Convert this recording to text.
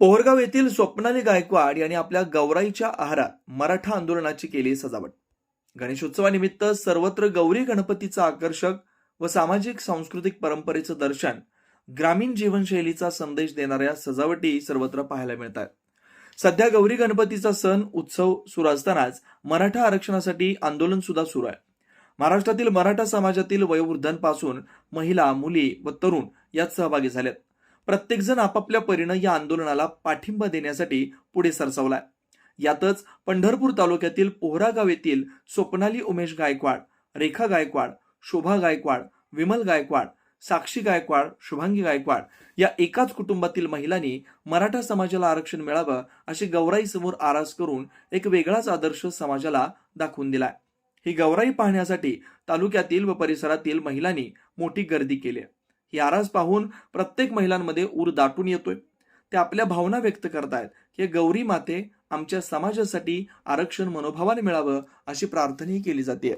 पोहरगाव येथील स्वप्नाली गायकवाड यांनी आपल्या गौराईच्या आहारात मराठा आंदोलनाची केली सजावट. गणेशोत्सवानिमित्त सर्वत्र गौरी गणपतीचं आकर्षक व सामाजिक सांस्कृतिक परंपरेचं दर्शन ग्रामीण जीवनशैलीचा संदेश देणाऱ्या सजावटी सर्वत्र पाहायला मिळत आहेत सध्या गौरी गणपतीचा सण उत्सव सुरू असतानाच मराठा आरक्षणासाठी आंदोलन सुद्धा सुरू आहे. महाराष्ट्रातील मराठा समाजातील वयोवृद्धांपासून महिला मुली व तरुण यात सहभागी झालेत. प्रत्येकजण आपापल्या परीनं या आंदोलनाला पाठिंबा देण्यासाठी पुढे सरसावलाय यातच पंढरपूर तालुक्यातील पोहरागाव येथील स्वप्नाली उमेश गायकवाड रेखा गायकवाड शोभा गायकवाड विमल गायकवाड साक्षी गायकवाड शुभांगी गायकवाड या एकाच कुटुंबातील महिलांनी मराठा समाजाला आरक्षण मिळावं अशी गौराई समोर आरास करून एक वेगळाच आदर्श समाजाला दाखवून दिलाय ही गौराई पाहण्यासाठी तालुक्यातील व परिसरातील महिलांनी मोठी गर्दी केली आहे. ही आरास पाहून प्रत्येक महिलांमध्ये ऊर दाटून येतोय. ते आपल्या भावना व्यक्त करतायत की गौरी माते आमच्या समाजासाठी आरक्षण मनोभावाने मिळावं अशी प्रार्थनाही केली जाते